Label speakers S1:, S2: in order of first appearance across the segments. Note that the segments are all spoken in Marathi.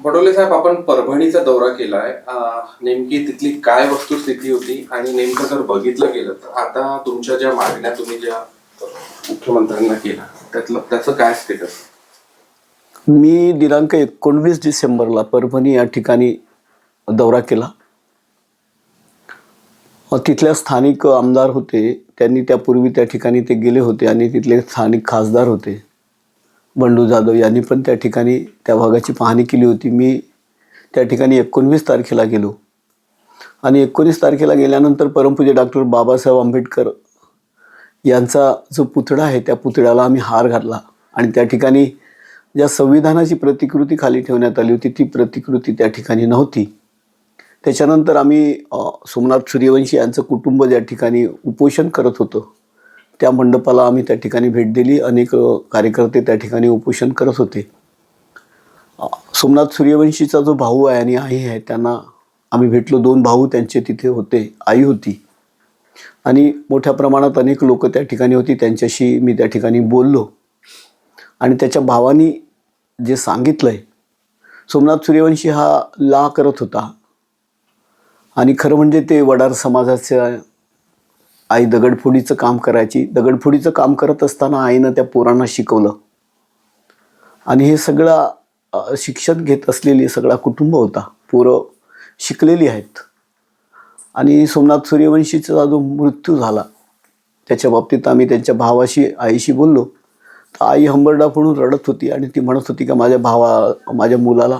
S1: बडोले साहेब आपण परभणीचा दौरा केलाय. नेमकी तिथली काय वस्तुस्थिती होती आणि नेमकं जर बघितलं गेलं तर आता तुमच्या ज्या मागण्या तुम्ही ज्या मुख्यमंत्र्यांना केला त्यातलं त्याचं काय स्टेटस
S2: मी दिनांक एकोणवीस डिसेंबरला परभणी या ठिकाणी दौरा केला. तिथल्या स्थानिक आमदार होते. त्यांनी त्यापूर्वी त्या ठिकाणी ते गेले होते आणि तिथले स्थानिक खासदार होते. बंडू जाधव यांनी पण त्या ठिकाणी त्या भागाची पाहणी केली होती. मी त्या ठिकाणी एकोणवीस तारखेला गेलो. आणि एकोणीस तारखेला गेल्यानंतर परमपूज्य डॉक्टर बाबासाहेब आंबेडकर यांचा जो पुतळा आहे त्या पुतळ्याला आम्ही हार घातला. आणि त्या ठिकाणी ज्या संविधानाची प्रतिकृती खाली ठेवण्यात आली होती ती प्रतिकृती त्या ठिकाणी नव्हती. त्याच्यानंतर आम्ही सोमनाथ सूर्यवंशी यांचं कुटुंब ज्या ठिकाणी उपोषण करत होतं त्या मंडपाला आम्ही त्या ठिकाणी भेट दिली. अनेक कार्यकर्ते त्या ठिकाणी उपोषण करत होते. सोमनाथ सूर्यवंशीचा जो भाऊ आहे आणि आई आहे त्यांना आम्ही भेटलो. दोन भाऊ त्यांचे तिथे होते आई होती. आणि मोठ्या प्रमाणात अनेक लोक त्या ठिकाणी होती. त्यांच्याशी मी त्या ठिकाणी बोललो. आणि त्याच्या भावानी जे सांगितलं आहे सोमनाथ सूर्यवंशी हा ला करत होता. आणि खरं म्हणजे ते वडार समाजाच्या आई दगडफोडीचं काम करायची. दगडफोडीचं काम करत असताना आईनं त्या पोरांना शिकवलं. आणि हे सगळं शिक्षण घेत असलेली सगळा कुटुंब होता. पोरं शिकलेली आहेत. आणि सोमनाथ सूर्यवंशीचा जो मृत्यू झाला त्याच्या बाबतीत आम्ही त्यांच्या भावाशी आईशी बोललो. तर आई हंबरडा म्हणून रडत होती आणि ती म्हणत होती का माझ्या भावा माझ्या मुलाला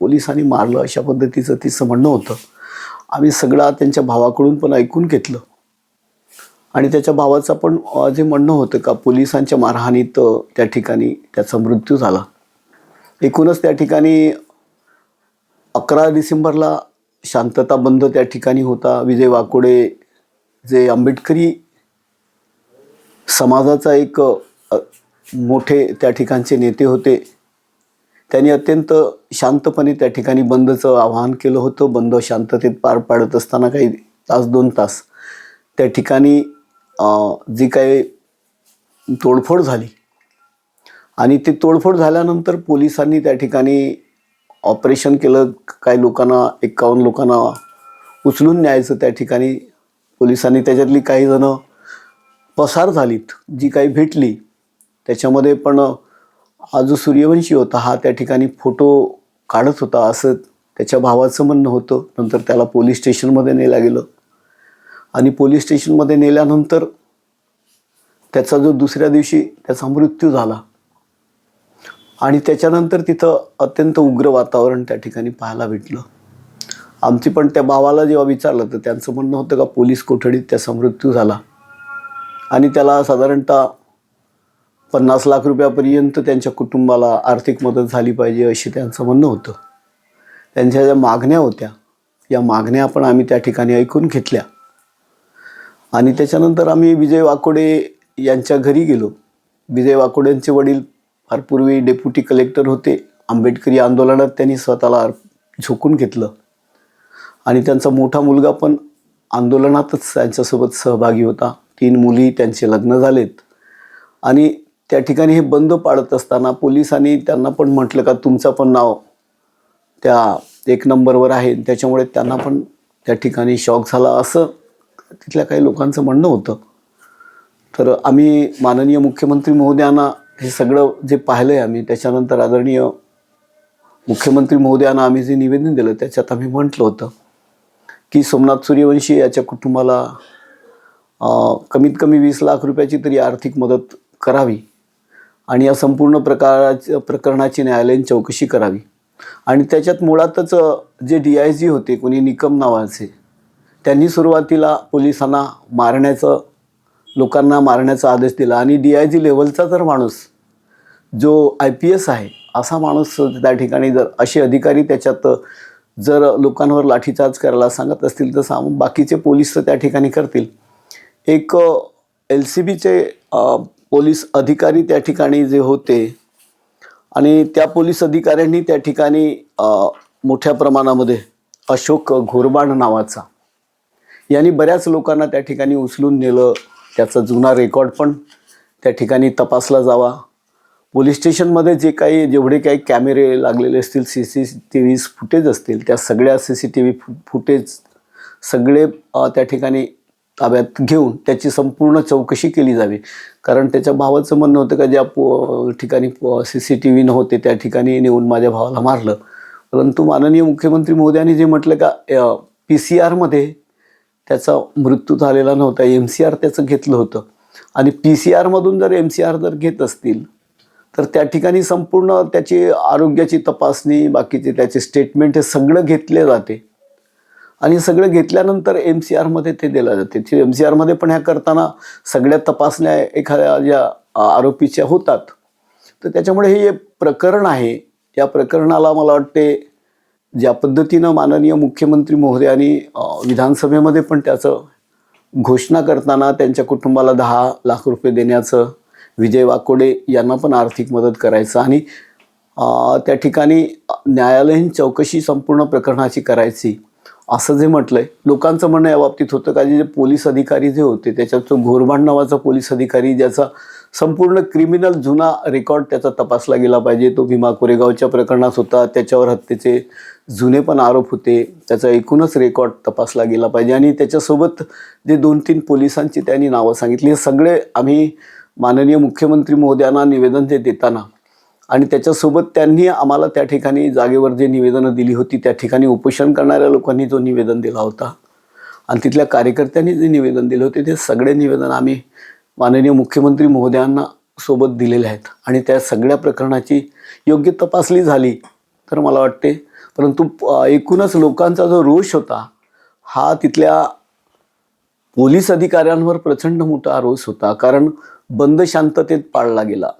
S2: पोलिसांनी मारलं अशा पद्धतीचं तिचं म्हणणं होतं. आम्ही सगळा त्यांच्या भावाकडून पण ऐकून घेतलं. आणि त्याच्या भावाचं पण जे म्हणणं होतं का पोलिसांच्या मारहाणीत त्या ठिकाणी त्याचा मृत्यू झाला. एकूणच त्या ठिकाणी अकरा डिसेंबरला शांतता बंद त्या ठिकाणी होता. विजय वाकोडे जे आंबेडकरी समाजाचा एक मोठे त्या ठिकाणचे नेते होते. त्यांनी अत्यंत शांतपणे त्या ठिकाणी बंदचं आवाहन केलं होतं. बंद शांततेत पार पाडत असताना काही तास दोन तास त्या ठिकाणी जी काही तोडफोड झाली आणि ते तोडफोड झाल्यानंतर पोलिसांनी त्या ठिकाणी ऑपरेशन केलं. काही लोकांना एकावन्न लोकांना उचलून न्यायचं त्या ठिकाणी. पोलिसांनी त्याच्यातली काही जणं पसार झालीत जी काही भेटली. त्याच्यामध्ये पण हा जो सूर्यवंशी होता हा त्या ठिकाणी फोटो काढत होता असं त्याच्या भावाचं म्हणणं होतं. नंतर त्याला पोलीस स्टेशनमध्ये नेलं गेलं. आणि पोलीस स्टेशनमध्ये नेल्यानंतर त्याचा जो दुसऱ्या दिवशी त्याचा मृत्यू झाला. आणि त्याच्यानंतर तिथं अत्यंत उग्र वातावरण त्या ठिकाणी पाहायला भेटलं. आमची पण त्या भावाला जेव्हा विचारलं तर त्यांचं म्हणणं होतं का पोलीस कोठडीत त्याचा मृत्यू झाला. आणि त्याला साधारणतः पन्नास लाख रुपयापर्यंत त्यांच्या कुटुंबाला आर्थिक मदत झाली पाहिजे अशी त्यांचं म्हणणं होतं. त्यांच्या ज्या मागण्या होत्या या मागण्या पण आम्ही त्या ठिकाणी ऐकून घेतल्या. आणि त्याच्यानंतर आम्ही विजय वाकोडे यांच्या घरी गेलो. विजय वाकोड्यांचे वडील फार पूर्वी डेप्युटी कलेक्टर होते. आंबेडकरी आंदोलनात त्यांनी स्वतःला झोकून घेतलं. आणि त्यांचा मोठा मुलगा पण आंदोलनातच त्यांच्यासोबत सहभागी होता. तीन मुली त्यांचे लग्न झालेत. आणि त्या ठिकाणी हे बंद पाडत असताना पोलिसांनी त्यांना पण म्हटलं का तुमचं पण नाव त्या एक नंबरवर आहे. त्याच्यामुळे त्यांना पण त्या ठिकाणी शॉक झाला. असं तिथल्या काही लोकांचं म्हणणं होतं. तर आम्ही माननीय मुख्यमंत्री महोदयांना हे सगळं जे पाहिलं आहे आम्ही त्याच्यानंतर आदरणीय मुख्यमंत्री महोदयांना आम्ही जे निवेदन दिलं त्याच्यात आम्ही म्हटलं होतं की सोमनाथ सूर्यवंशी याच्या कुटुंबाला कमीत कमी वीस लाख रुपयाची तरी आर्थिक मदत करावी आणि या संपूर्ण प्रकाराच्या प्रकरणाची न्यायालयीन चौकशी करावी. आणि त्याच्यात मुळातच जे डी आय जी होते कोणी निकम नावाचे त्यांनी सुरुवातीला पोलिसांना मारण्याचं लोकांना मारण्याचा आदेश दिला. आणि डी आय जी लेवलचा जर माणूस जो आय पी एस आहे असा माणूस त्या ठिकाणी जर असे अधिकारी त्याच्यात जर लोकांवर लाठीचार्ज करायला सांगत असतील तर साम बाकीचे पोलीस तर त्या ठिकाणी करतील. एक एल सी बीचे पोलीस अधिकारी त्या ठिकाणी जे होते आणि त्या पोलीस अधिकाऱ्यांनी त्या ठिकाणी मोठ्या प्रमाणामध्ये अशोक घोरबाण नावाचा यांनी बऱ्याच लोकांना त्या ठिकाणी उचलून नेलं. त्याचा जुना रेकॉर्ड पण त्या ठिकाणी तपासला जावा. पोलीस स्टेशनमध्ये जे काही जेवढे काही कॅमेरे लागलेले असतील C C T V footage असतील त्या सगळ्या C C T V footage सगळे त्या ठिकाणी ताब्यात घेऊन त्याची संपूर्ण चौकशी केली जावी. कारण त्याच्या भावाचं म्हणणं होतं का ज्या पो ठिकाणी सी सी टी व्ही नव्हते त्या ठिकाणी नेऊन माझ्या भावाला मारलं. परंतु माननीय मुख्यमंत्री मोदयांनी जे म्हटलं का पी सी आरमध्ये त्याचा मृत्यू झालेला नव्हता. एम सी आर त्याचं घेतलं होतं. आणि पी सी आरमधून जर एम सी आर जर घेत असतील तर त्या ठिकाणी संपूर्ण त्याची आरोग्याची तपासणी बाकीचे त्याचे स्टेटमेंट हे सगळं घेतले जाते. आणि सगळं घेतल्यानंतर एम सी आरमध्ये ते दिलं जाते. एम सी आरमध्ये पण ह्या करताना सगळ्या तपासण्या एखाद्या ज्या आरोपीच्या होतात. तर त्याच्यामुळे हे प्रकरण आहे. या प्रकरणाला मला वाटते ज्या पद्धतीनं माननीय मुख्यमंत्री महोदयांनी विधानसभेमध्ये पण त्याचं घोषणा करताना त्यांच्या कुटुंबाला दहा लाख रुपये देण्याचं विजय वाकोडे यांना पण आर्थिक मदत करायचं आणि त्या ठिकाणी न्यायालयीन चौकशी संपूर्ण प्रकरणाची करायची असं जे म्हटलं आहे लोकांचं म्हणणं या बाबतीत होतं का जे पोलीस अधिकारी जे होते त्याच्यात तो घोरबाण नावाचा पोलीस अधिकारी ज्याचा संपूर्ण क्रिमिनल जुना रेकॉर्ड त्याचा तपासला गेला पाहिजे. तो भीमा कोरेगावच्या प्रकरणात होता. त्याच्यावर हत्येचे जुने पण आरोप होते. त्याचा एकूणच रेकॉर्ड तपासला गेला पाहिजे. आणि त्याच्यासोबत जे दोन तीन पोलिसांची त्यांनी नावं सांगितली. हे सगळे आम्ही माननीय मुख्यमंत्री महोदयांना निवेदन जे देताना आणि त्याच्यासोबत त्यांनी आम्हाला त्या ठिकाणी जागेवर जे निवेदनं दिली होती त्या ठिकाणी उपोषण करणाऱ्या लोकांनी जो निवेदन दिला होता. आणि तिथल्या कार्यकर्त्यांनी जे निवेदन दिले होते ते सगळे निवेदन आम्ही माननीय मुख्यमंत्री महोदयांना सोबत दिलेल्या आहेत. आणि त्या सगळ्या प्रकरणाची योग्य तपासली झाली तर मला वाटते परंतु एकूणच लोकांचा जो रोष होता हा तिथल्या पोलीस अधिकाऱ्यांवर प्रचंड मोठा रोष होता. कारण बंद शांततेत पाळला गेला.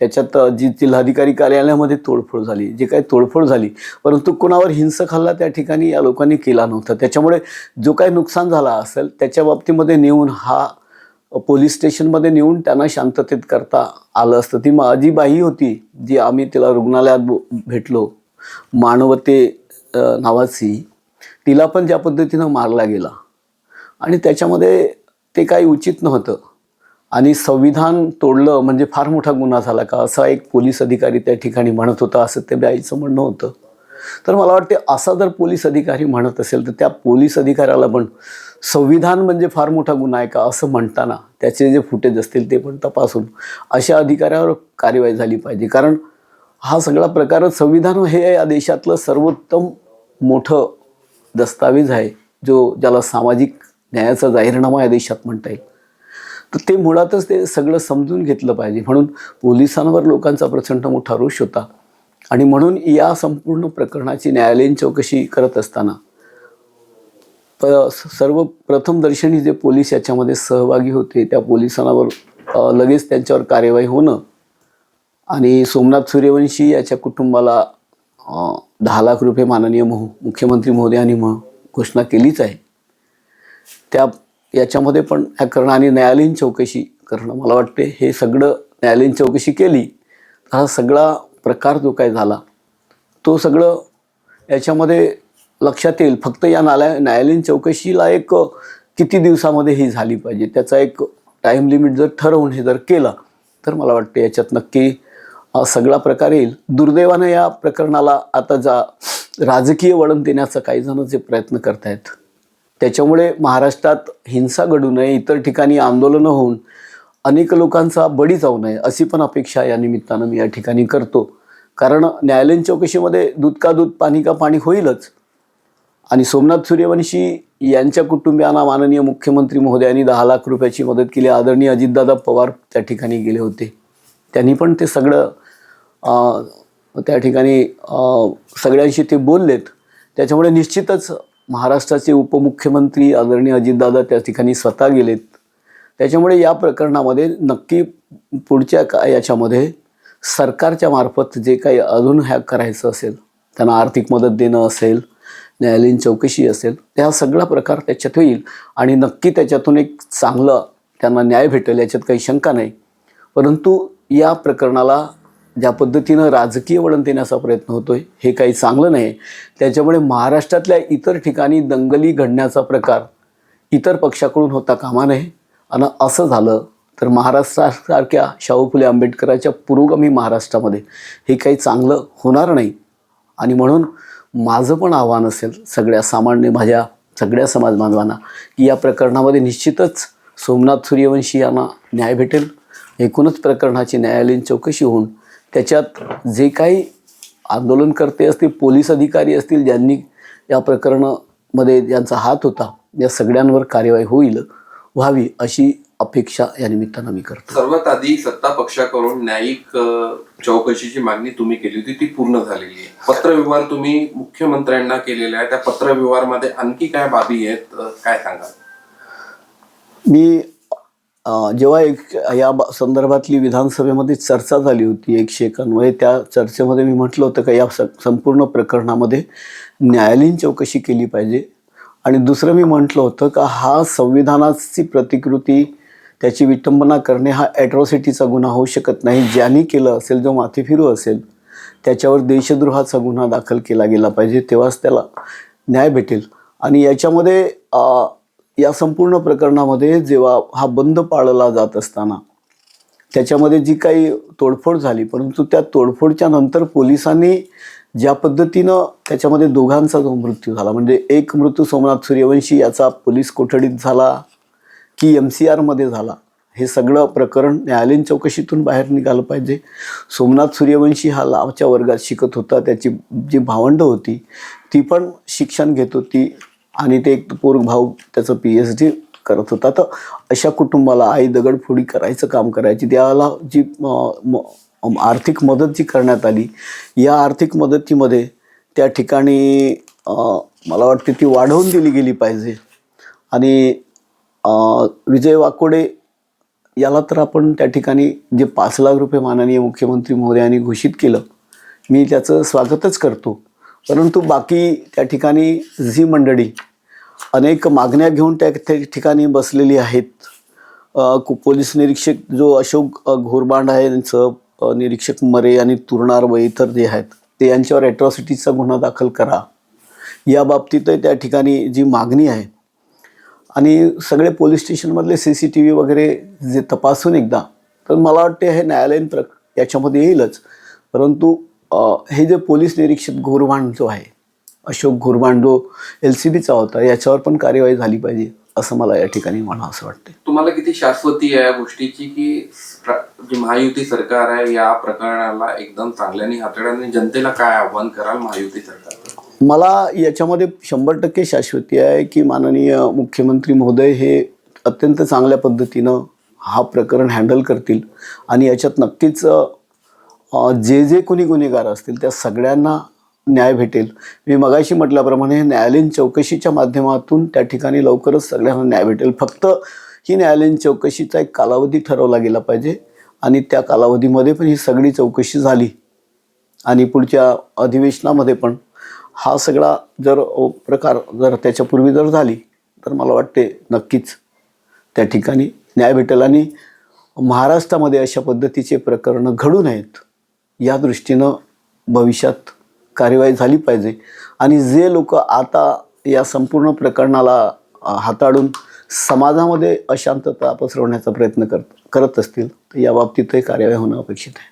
S2: त्याच्यात जी जिल्हाधिकारी कार्यालयामध्ये तोडफोड झाली जे काही तोडफोड झाली परंतु कोणावर हिंसक हल्ला त्या ठिकाणी या लोकांनी केला नव्हता. त्याच्यामुळे जो काही नुकसान झाला असेल त्याच्या बाबतीमध्ये नेऊन हा पोलीस स्टेशनमध्ये नेऊन त्यांना शांततेत करता आलं असतं. ती माझी बाई होती जी आम्ही तिला रुग्णालयात भेटलो. मानवते नावाची. तिला पण ज्या पद्धतीनं मारला गेला. आणि त्याच्यामध्ये ते काही उचित नव्हतं. आणि संविधान तोडलं म्हणजे फार मोठा गुन्हा झाला का असा एक पोलीस अधिकारी त्या ठिकाणी म्हणत होता असं त्या बाईचं म्हणणं होतं. तर मला वाटते असा जर पोलीस अधिकारी म्हणत असेल तर त्या पोलीस अधिकाऱ्याला पण संविधान म्हणजे फार मोठा गुन्हा आहे का असं म्हणताना त्याचे जे फुटेज असतील ते पण तपासून अशा अधिकाऱ्यावर कार्यवाही झाली पाहिजे. कारण हा सगळा प्रकारच संविधान हे या देशातलं सर्वोत्तम मोठं दस्तावेज आहे जो ज्याला सामाजिक न्यायाचा जाहीरनामा या देशात म्हणता येईल. तर ते मुळातच ते सगळं समजून घेतलं पाहिजे. म्हणून पोलिसांवर लोकांचा प्रचंड मोठा रोष होता. आणि म्हणून या संपूर्ण प्रकरणाची न्यायालयीन चौकशी करत असताना प सर्व प्रथम दर्शनी जे पोलीस याच्यामध्ये सहभागी होते त्या पोलिसांवर लगेच त्यांच्यावर कार्यवाही होणं आणि सोमनाथ सूर्यवंशी याच्या कुटुंबाला दहा लाख रुपये माननीय महो मुख्यमंत्री महोदयांनी मग घोषणा केलीच आहे. त्या याच्यामध्ये पण ह्या करणं आणि न्यायालयीन चौकशी करणं मला वाटते हे सगळं न्यायालयीन चौकशी केली तर हा सगळा प्रकार जो काय झाला तो सगळं याच्यामध्ये लक्षात येईल. फक्त या नाल्या न्यायालयीन चौकशीला एक किती दिवसामध्ये ही झाली पाहिजे? त्याचा एक टाईम लिमिट जर ठरवून हे जर केलं तर मला वाटतं याच्यात नक्की सगळा प्रकार येईल. दुर्दैवानं या प्रकरणाला आता जा राजकीय वळण देण्याचा काही जण जे प्रयत्न करत आहेत त्याच्यामुळे महाराष्ट्रात हिंसा घडू नये इतर ठिकाणी आंदोलनं होऊन अनेक लोकांचा बळी जाऊ नये अशी पण अपेक्षा या निमित्तानं मी या ठिकाणी करतो. कारण न्यायालयीन चौकशीमध्ये दूध का दूध पाणी का पाणी होईलच. आणि सोमनाथ सूर्यवंशी यांच्या कुटुंबियांना माननीय मुख्यमंत्री महोदयांनी दहा लाख रुपयाची मदत केली. आदरणीय अजितदादा पवार त्या ठिकाणी गेले होते. त्यांनी पण ते सगळं त्या ठिकाणी सगळ्यांशी ते बोललेत. त्याच्यामुळे निश्चितच महाराष्ट्राचे उपमुख्यमंत्री आदरणीय अजितदादा त्या ठिकाणी स्वतः गेलेत. त्याच्यामुळे या प्रकरणामध्ये नक्की पुढच्या का याच्यामध्ये सरकारच्या मार्फत जे काही अजून ह्या करायचं असेल त्यांना आर्थिक मदत देणं असेल न्यायालयीन चौकशी असेल त्या सगळा प्रकार त्याच्यात होईल. आणि नक्की त्याच्यातून एक चांगलं त्यांना न्याय भेटेल याच्यात काही शंका नाही. परंतु या प्रकरणाला ज्या पद्धतीनं राजकीय वळण देण्याचा प्रयत्न होतो आहे हे काही चांगलं नाही. त्याच्यामुळे महाराष्ट्रातल्या इतर ठिकाणी दंगली घडण्याचा प्रकार इतर पक्षाकडून होता कामा नये. आणि असं झालं तर महाराष्ट्रासारख्या शाहू फुले आंबेडकराच्या पुरोगामी महाराष्ट्रामध्ये हे काही चांगलं होणार नाही. आणि म्हणून माझं पण आव्हान असेल सगळ्या सामान्य माझ्या सगळ्या समाज बांधवांना की या प्रकरणामध्ये निश्चितच सोमनाथ सूर्यवंशी यांना न्याय भेटेल. एकूणच प्रकरणाची न्यायालयीन चौकशी होऊन त्याच्यात जे काही आंदोलनकर्ते असतील पोलीस अधिकारी असतील ज्यांनी या प्रकरणामध्ये ज्यांचा हात होता या सगळ्यांवर कार्यवाही होईल. व्हावी अशी अपेक्षा या निमित्तानं मी करतो.
S1: सर्वात आधी सत्ता पक्षाकडून न्यायिक चौकशीची मागणी तुम्ही केली होती ती पूर्ण झालेली आहे. पत्रव्यवहार तुम्ही मुख्यमंत्र्यांना केलेला आहे. त्या पत्रव्यवहारमध्ये आणखी काय बाबी आहेत काय सांगाल?
S2: मी जेव्हा एक या संदर्भातली विधानसभेमध्ये चर्चा झाली होती एकशे एकांमध्ये त्या चर्चेमध्ये मी म्हटलं होतं का या संपूर्ण प्रकरणामध्ये न्यायालयीन चौकशी केली पाहिजे. आणि दुसरं मी म्हटलं होतं का हा संविधानाची प्रतिकृती त्याची विटंबना करणे हा ॲट्रॉसिटीचा गुन्हा होऊ शकत नाही. ज्यांनी केलं असेल जो माथेफिरू असेल त्याच्यावर देशद्रोहाचा गुन्हा दाखल केला गेला पाहिजे तेव्हाच त्याला न्याय भेटेल. आणि याच्यामध्ये या संपूर्ण प्रकरणामध्ये जेव्हा हा बंद पाळला जात असताना त्याच्यामध्ये जी काही तोडफोड झाली परंतु त्या तोडफोडच्या नंतर पोलिसांनी ज्या पद्धतीनं त्याच्यामध्ये दोघांचा जो मृत्यू झाला म्हणजे एक मृत्यू सोमनाथ सूर्यवंशी याचा पोलीस कोठडीत झाला की एम सी आरमध्ये झाला हे सगळं प्रकरण न्यायालयीन चौकशीतून बाहेर निघालं पाहिजे. सोमनाथ सूर्यवंशी हा लावच्या वर्गात शिकत होता त्याची जी भावंडं होती ती पण शिक्षण घेत होती आणि ते एक पोर भाऊ त्याचं पी एच डी करत होता. तर अशा कुटुंबाला आई दगडफोडी करायचं काम करायची त्याला जी म- आर्थिक मदत जी करण्यात आली या आर्थिक मदतीमध्ये त्या ठिकाणी मला वाटते ती वाढवून दिली गेली पाहिजे. आणि विजय वाकोडे याला तर आपण त्या ठिकाणी जे पाच लाख रुपये माननीय मुख्यमंत्री महोदयांनी घोषित केलं मी त्याचं स्वागतच करतो. परंतु बाकी त्या ठिकाणी जी मंडळी अनेक मागण्या घेऊन त्या त्या ठिकाणी बसलेली आहेत. कु- पोलीस निरीक्षक जो अशोक घोरबांड आहे त्यांचं निरीक्षक मरे आणि तुरणार व इतर जे आहेत ते यांच्यावर ॲट्रॉसिटीचा गुन्हा दाखल करा. या बाबतीतही त्या ठिकाणी जी मागणी आहे आणि सगळे पोलीस स्टेशनमधले सी सी टी व्ही वगैरे जे तपासून एकदा तर मला वाटते हे न्यायालयीन प्र याच्यामध्ये येईलच. परंतु हे जे पोलीस निरीक्षक घोरवाण जो आहे अशोक घोरवाण जो एल सी बीचा होता याच्यावर पण कार्यवाही झाली पाहिजे असं मला या ठिकाणी म्हणा असं वाटते
S1: तुम्हाला किती शाश्वती आहे या गोष्टीची की जी महायुती सरकार आहे या प्रकरणाला एकदम चांगल्याने हाताळाने जनतेला काय आव्हान कराल महायुती सरकार?
S2: मला याच्यामध्ये शंभर टक्के शाश्वती आहे की माननीय मुख्यमंत्री महोदय हे अत्यंत चांगल्या पद्धतीनं हा प्रकरण हँडल करतील आणि याच्यात नक्कीच जे जे कोणी गुन्हेगार असतील त्या सगळ्यांना न्याय भेटेल. मी मगाशी म्हटल्याप्रमाणे न्यायालयीन चौकशीच्या माध्यमातून त्या ठिकाणी लवकरच सगळ्यांना न्याय भेटेल. फक्त ही न्यायालयीन चौकशीचा एक कालावधी ठरवला गेला पाहिजे. आणि त्या कालावधीमध्ये पण ही सगळी चौकशी झाली. आणि पुढच्या अधिवेशनामध्ये पण हा सगळा जर प्रकार जर त्याच्यापूर्वी जर झाली तर मला वाटते नक्कीच त्या ठिकाणी न्याय भेटेल. आणि महाराष्ट्रामध्ये अशा पद्धतीचे प्रकरणं घडू नयेत या दृष्टीनं भविष्यात कार्यवाही झाली पाहिजे. आणि जे लोक आता या संपूर्ण प्रकरणाला हाताळून समाजामध्ये अशांतता पसरवण्याचा प्रयत्न करत करत असतील तर या बाबतीतही कार्यवाही होणं अपेक्षित आहे.